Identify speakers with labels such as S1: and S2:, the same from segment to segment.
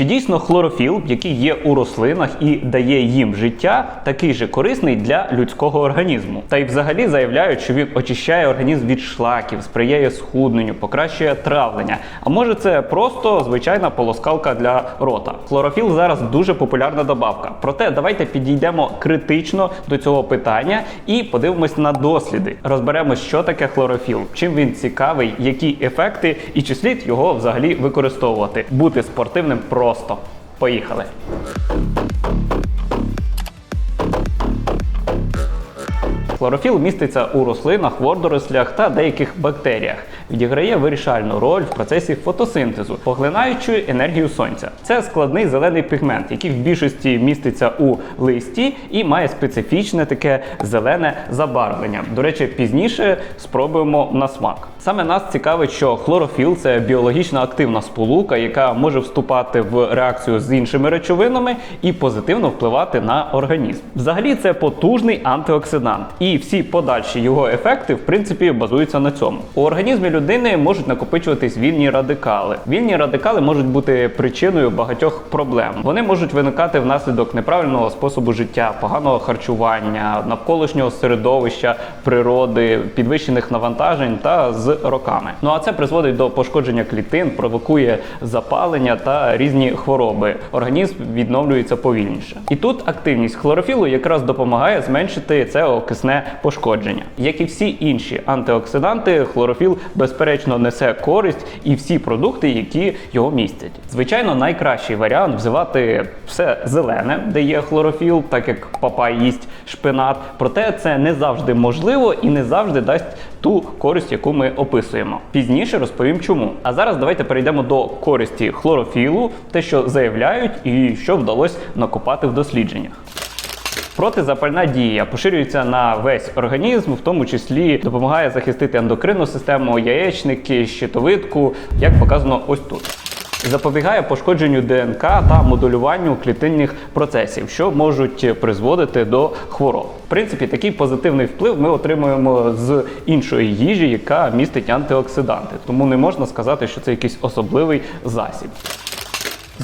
S1: Чи дійсно хлорофіл, який є у рослинах і дає їм життя, такий же корисний для людського організму? Та й взагалі заявляють, що він очищає організм від шлаків, сприяє схудненню, покращує травлення. А може це просто звичайна полоскалка для рота? Хлорофіл зараз дуже популярна добавка. Проте давайте підійдемо критично до цього питання і подивимось на досліди. Розберемось, що таке хлорофіл, чим він цікавий, які ефекти і чи слід його взагалі використовувати. Бути спортивним просто. Поїхали! Хлорофіл міститься у рослинах, водорослях та деяких бактеріях. Відіграє вирішальну роль в процесі фотосинтезу, поглинаючи енергію сонця. Це складний зелений пігмент, який в більшості міститься у листі і має специфічне таке зелене забарвлення. До речі, пізніше спробуємо на смак. Саме нас цікавить, що хлорофіл це біологічно активна сполука, яка може вступати в реакцію з іншими речовинами і позитивно впливати на організм. Взагалі, це потужний антиоксидант, і всі подальші його ефекти, в принципі, базуються на цьому. У організмі людини можуть накопичуватись вільні радикали. Вільні радикали можуть бути причиною багатьох проблем. Вони можуть виникати внаслідок неправильного способу життя, поганого харчування, навколишнього середовища, природи, підвищених навантажень та з роками. Ну а це призводить до пошкодження клітин, провокує запалення та різні хвороби. Організм відновлюється повільніше. І тут активність хлорофілу якраз допомагає зменшити це окисне пошкодження. Як і всі інші антиоксиданти, хлорофіл безперечно несе користь і всі продукти, які його містять. Звичайно, найкращий варіант взивати все зелене, де є хлорофіл, так як папай їсть шпинат. Проте це не завжди можливо і не завжди дасть ту користь, яку ми описуємо. Пізніше розповім чому. А зараз давайте перейдемо до користі хлорофілу, те, що заявляють, і що вдалося накопати в дослідженнях. Протизапальна дія поширюється на весь організм, в тому числі допомагає захистити ендокринну систему, яєчники, щитовидку, як показано ось тут. Запобігає пошкодженню ДНК та модулюванню клітинних процесів, що можуть призводити до хвороб. В принципі, такий позитивний вплив ми отримуємо з іншої їжі, яка містить антиоксиданти. Тому не можна сказати, що це якийсь особливий засіб.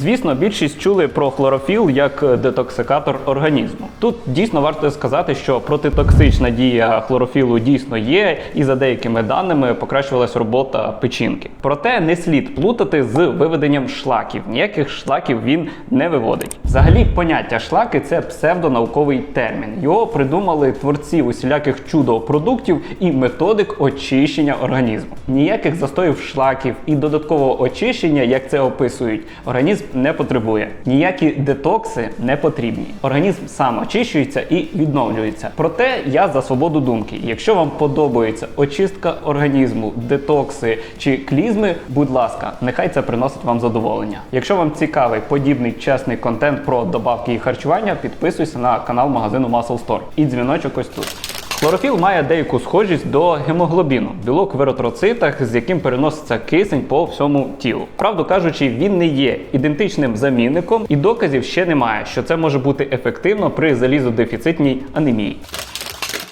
S1: Звісно, більшість чули про хлорофіл як детоксикатор організму. Тут дійсно варто сказати, що протитоксична дія хлорофілу дійсно є, і за деякими даними покращувалась робота печінки. Проте не слід плутати з виведенням шлаків. Ніяких шлаків він не виводить. Взагалі, поняття шлаки це псевдонауковий термін. Його придумали творці усіляких чудо-продуктів і методик очищення організму. Ніяких застоїв шлаків і додаткового очищення, як це описують, організм не потребує. Ніякі детокси не потрібні. Організм сам очищується і відновлюється. Проте я за свободу думки. Якщо вам подобається очистка організму, детокси чи клізми, будь ласка, нехай це приносить вам задоволення. Якщо вам цікавий подібний чесний контент про добавки і харчування, підписуйся на канал магазину Muscle Store. І дзвіночок ось тут. Хлорофіл має деяку схожість до гемоглобіну, білок в еритроцитах, з яким переноситься кисень по всьому тілу. Правду кажучи, він не є ідентичним замінником, і доказів ще немає, що це може бути ефективно при залізодефіцитній анемії.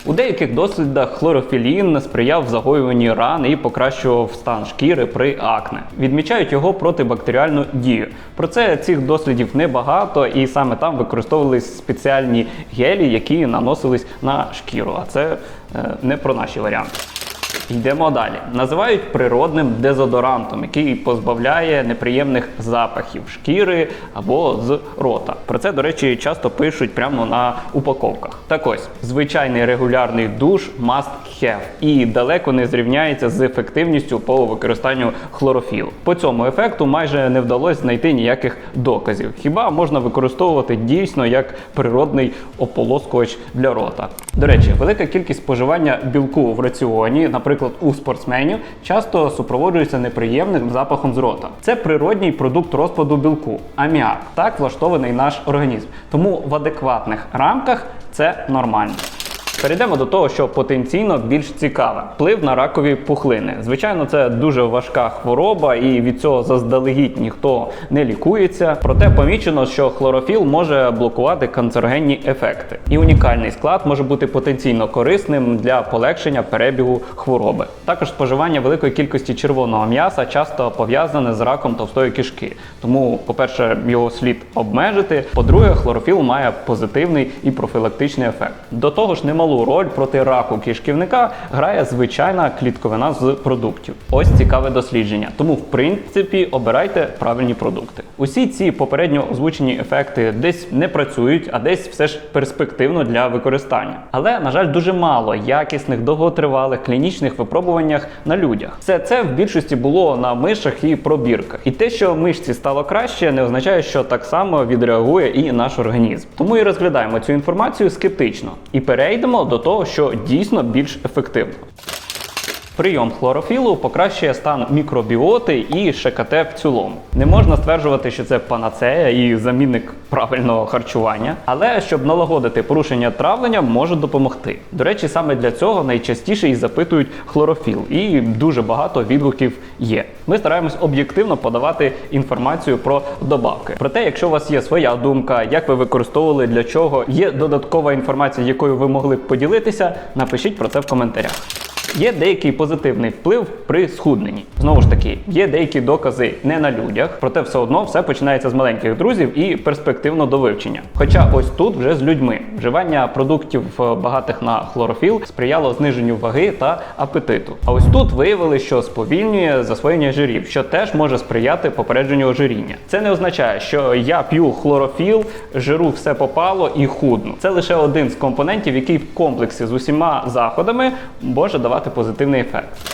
S1: У деяких дослідах хлорофілін сприяв загоюванні ран і покращував стан шкіри при акне. Відмічають його протибактеріальну дію. Про це цих дослідів небагато, і саме там використовувались спеціальні гелі, які наносились на шкіру. А це е, не про наші варіанти. Йдемо далі. Називають природним дезодорантом, який позбавляє неприємних запахів шкіри або з рота. Про це, до речі, часто пишуть прямо на упаковках. Так ось, звичайний регулярний душ must have і далеко не зрівняється з ефективністю по використанню хлорофілу. По цьому ефекту майже не вдалося знайти ніяких доказів. Хіба можна використовувати дійсно як природний ополоскувач для рота? До речі, велика кількість споживання білку в раціоні, наприклад, у спортсменів, часто супроводжується неприємним запахом з рота. Це природній продукт розпаду білку, аміак. Так влаштований наш організм. Тому в адекватних рамках це нормально. Перейдемо до того, що потенційно більш цікаве вплив на ракові пухлини. Звичайно, це дуже важка хвороба, і від цього заздалегідь ніхто не лікується. Проте помічено, що хлорофіл може блокувати канцерогенні ефекти, і унікальний склад може бути потенційно корисним для полегшення перебігу хвороби. Також споживання великої кількості червоного м'яса часто пов'язане з раком товстої кишки. Тому, по-перше, його слід обмежити. По-друге, хлорофіл має позитивний і профілактичний ефект. До того ж, немалу роль проти раку кишківника грає звичайна клітковина з продуктів. Ось цікаве дослідження. Тому, в принципі, обирайте правильні продукти. Усі ці попередньо озвучені ефекти десь не працюють, а десь все ж перспективно для використання. Але, на жаль, дуже мало якісних довготривалих клінічних випробуваннях на людях. Все це в більшості було на мишах і пробірках. І те, що мишці стало краще, не означає, що так само відреагує і наш організм. Тому і розглядаємо цю інформацію скептично і перейдемо до того, що дійсно більш ефективно. Прийом хлорофілу покращує стан мікробіоти і ШКТ в цілому. Не можна стверджувати, що це панацея і замінник правильного харчування, але щоб налагодити порушення травлення, може допомогти. До речі, саме для цього найчастіше і запитують хлорофіл, і дуже багато відгуків є. Ми стараємось об'єктивно подавати інформацію про добавки. Проте, якщо у вас є своя думка, як ви використовували, для чого є додаткова інформація, якою ви могли б поділитися, напишіть про це в коментарях. Є деякий позитивний вплив при схудненні. Знову ж таки, є деякі докази не на людях, проте все одно все починається з маленьких друзів і перспективно до вивчення. Хоча ось тут вже з людьми вживання продуктів е, багатих на хлорофіл сприяло зниженню ваги та апетиту. А ось тут виявили, що сповільнює засвоєння жирів, що теж може сприяти попередженню ожиріння. Це не означає, що я п'ю хлорофіл, жиру все попало і худну. Це лише один з компонентів, який в комплексі з усіма заходами може давати позитивний ефект.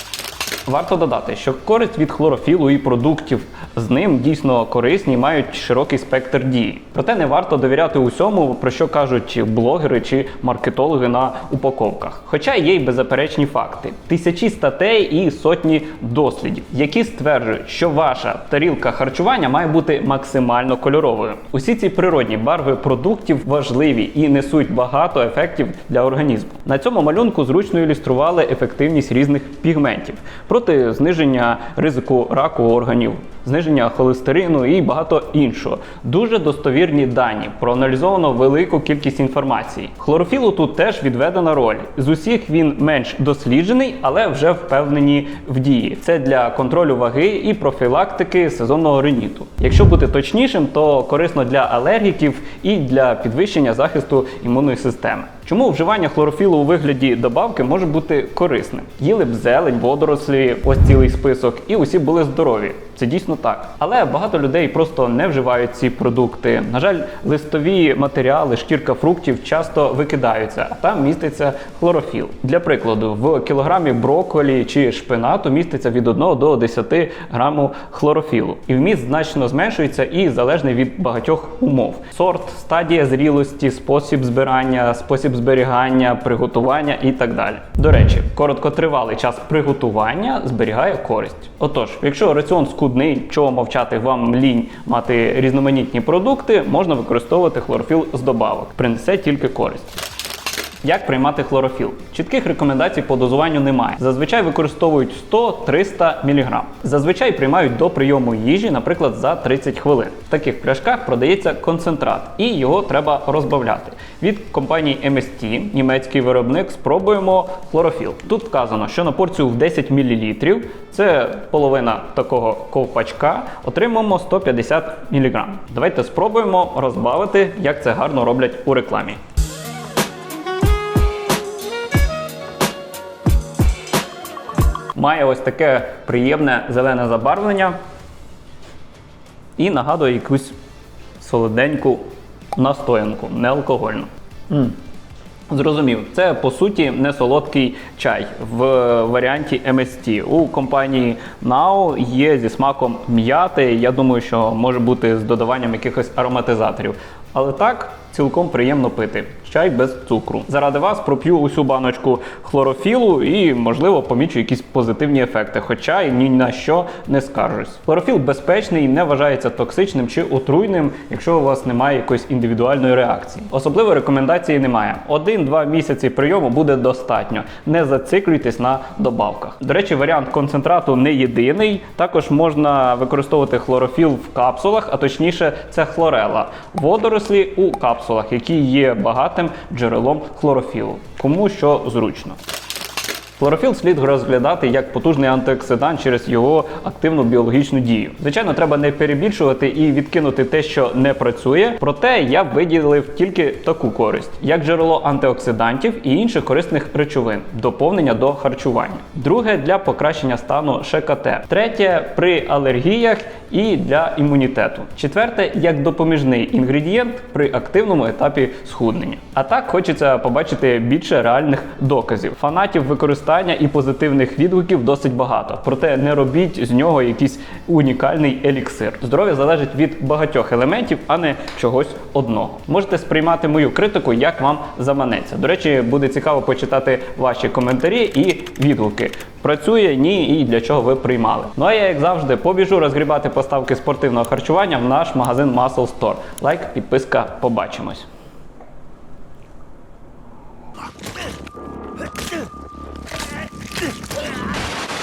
S1: Варто додати, що користь від хлорофілу і продуктів з ним дійсно корисні і мають широкий спектр дії. Проте не варто довіряти усьому, про що кажуть блогери чи маркетологи на упаковках. Хоча є й беззаперечні факти: тисячі статей і сотні дослідів, які стверджують, що ваша тарілка харчування має бути максимально кольоровою. Усі ці природні барви продуктів важливі і несуть багато ефектів для організму. На цьому малюнку зручно ілюстрували ефективність різних пігментів проти зниження ризику раку органів, зниження холестерину і багато іншого. Дуже достовірні дані, проаналізовано велику кількість інформації. Хлорофілу тут теж відведена роль. З усіх він менш досліджений, але вже впевнені в дії. Це для контролю ваги і профілактики сезонного риніту. Якщо бути точнішим, то корисно для алергіків і для підвищення захисту імунної системи. Чому вживання хлорофілу у вигляді добавки може бути корисним? Їли б зелень, водорослі, ось цілий список, і усі були здорові. Це дійсно так. Але багато людей просто не вживають ці продукти. На жаль, листові матеріали, шкірка фруктів часто викидаються, а там міститься хлорофіл. Для прикладу, в кілограмі брокколі чи шпинату міститься від 1 до 10 граму хлорофілу. І вміст значно зменшується і залежний від багатьох умов: сорт, стадія зрілості, спосіб збирання, спосіб зберігання, приготування і так далі. До речі, короткотривалий час приготування зберігає користь. Отож, якщо раціон скудний, чого мовчати вам лінь мати різноманітні продукти, можна використовувати хлорофіл з добавок. Принесе тільки користь. Як приймати хлорофіл? Чітких рекомендацій по дозуванню немає. Зазвичай використовують 100-300 мг. Зазвичай приймають до прийому їжі, наприклад, за 30 хвилин. В таких пляшках продається концентрат, і його треба розбавляти. Від компанії MST, німецький виробник, спробуємо хлорофіл. Тут вказано, що на порцію в 10 мл, це половина такого ковпачка, отримаємо 150 мг. Давайте спробуємо розбавити, як це гарно роблять у рекламі. Має ось таке приємне зелене забарвлення і нагадує якусь солоденьку настоянку, неалкогольну. М. Зрозумів, це по суті не солодкий чай в варіанті MST. У компанії Now є зі смаком м'яти. Я думаю, що може бути з додаванням якихось ароматизаторів. Але так цілком приємно пити. Чай без цукру. Заради вас проп'ю усю баночку хлорофілу і, можливо, помічу якісь позитивні ефекти, хоча й ні на що не скаржусь. Хлорофіл безпечний і не вважається токсичним чи отруйним, якщо у вас немає якоїсь індивідуальної реакції. Особливої рекомендації немає. Один-два місяці прийому буде достатньо. Не зациклюйтесь на добавках. До речі, варіант концентрату не єдиний. Також можна використовувати хлорофіл в капсулах, а точніше, це хлорела. Водорослі у капсулах, які є багатим джерелом хлорофілу. Кому що зручно. Хлорофіл слід розглядати як потужний антиоксидант через його активну біологічну дію. Звичайно, треба не перебільшувати і відкинути те, що не працює. Проте я виділив тільки таку користь, як джерело антиоксидантів і інших корисних речовин, доповнення до харчування. Друге для покращення стану ШКТ. Третє при алергіях і для імунітету. Четверте як допоміжний інгредієнт при активному етапі схуднення. А так хочеться побачити більше реальних доказів. Фанатів використання і позитивних відгуків досить багато. Проте не робіть з нього якийсь унікальний еліксир. Здоров'я залежить від багатьох елементів, а не чогось одного. Можете сприймати мою критику, як вам заманеться. До речі, буде цікаво почитати ваші коментарі і відгуки. Працює, ні, і для чого ви приймали. Ну а я, як завжди, побіжу розгрібати поставки спортивного харчування в наш магазин Muscle Store. Лайк, підписка, побачимось.